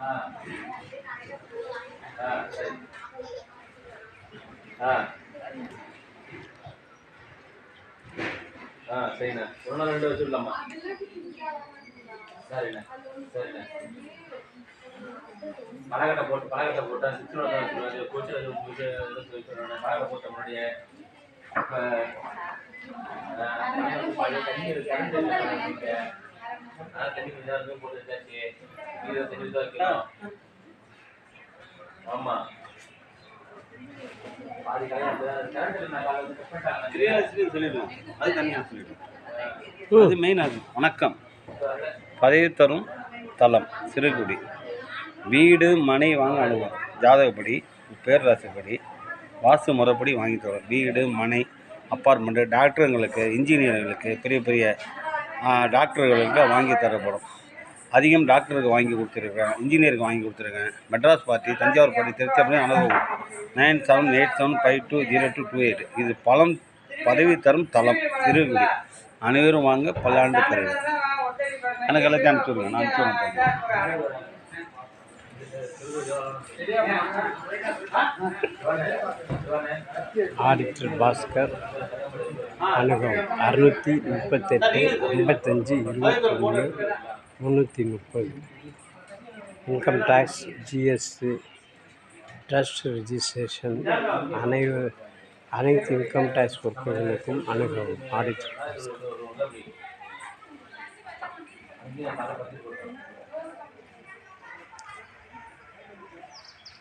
ஆ ஆ சரி ஆ ஆ சரிண்ணே. ஒன்று ரெண்டு வச்சுடலாமா சரிண்ணே சரிண்ணே பலகட்டை போட்டு பலகட்டை போட்டேன் சிக்ஸ் கோச்சு பலகட்டை போட்ட முன்னாடியே இப்போ தண்ணி தண்ணி போட்டு வச்சாச்சு. தண்ணி தான் வைக்கணும். பாதி அது தனியாக அது மெயின் அது. வணக்கம். பதவி தரும் தலம் சிறுகுடி. வீடு மனை வாங்க அனுபவம். ஜாதகப்படி பேரராசிப்படி வாஸ்து முறைப்படி வாங்கி தரோம் வீடு மனை அப்பார்ட்மெண்ட்டு டாக்டருங்களுக்கு இன்ஜினியர்களுக்கு பெரிய பெரிய டாக்டர்களுக்கு வாங்கி தரப்படும். அதிகம் டாக்டருக்கு வாங்கி கொடுத்துருக்கேன் இன்ஜினியருக்கு வாங்கி கொடுத்துருக்கேன். மெட்ராஸ் பார்ட்டி தஞ்சாவூர் பார்ட்டி திருச்சபடி அனுபவம் nine seven eight seven five two zero two two eight. இது பலம் பதவி தரும் தளம் திருவிடி அனைவரும் வாங்க பல்லாண்டு பெறுங்க எனக்கு எல்லாத்தையும் அனுப்பிச்சி விடுங்க. நான் அனுப்பிச்சி ஆடிட்டர் பாஸ்கர் அனுபவம் அறுநூற்றி முப்பத்தெட்டு ஐம்பத்தஞ்சு இருபத்தொன்று முந்நூற்றி முப்பது. Income tax GST trust registration அனைவ அனைத்து இன்கம் டேக்ஸ் பொறுப்புகளுக்கும் அனுபவம் ஆடிட்டர்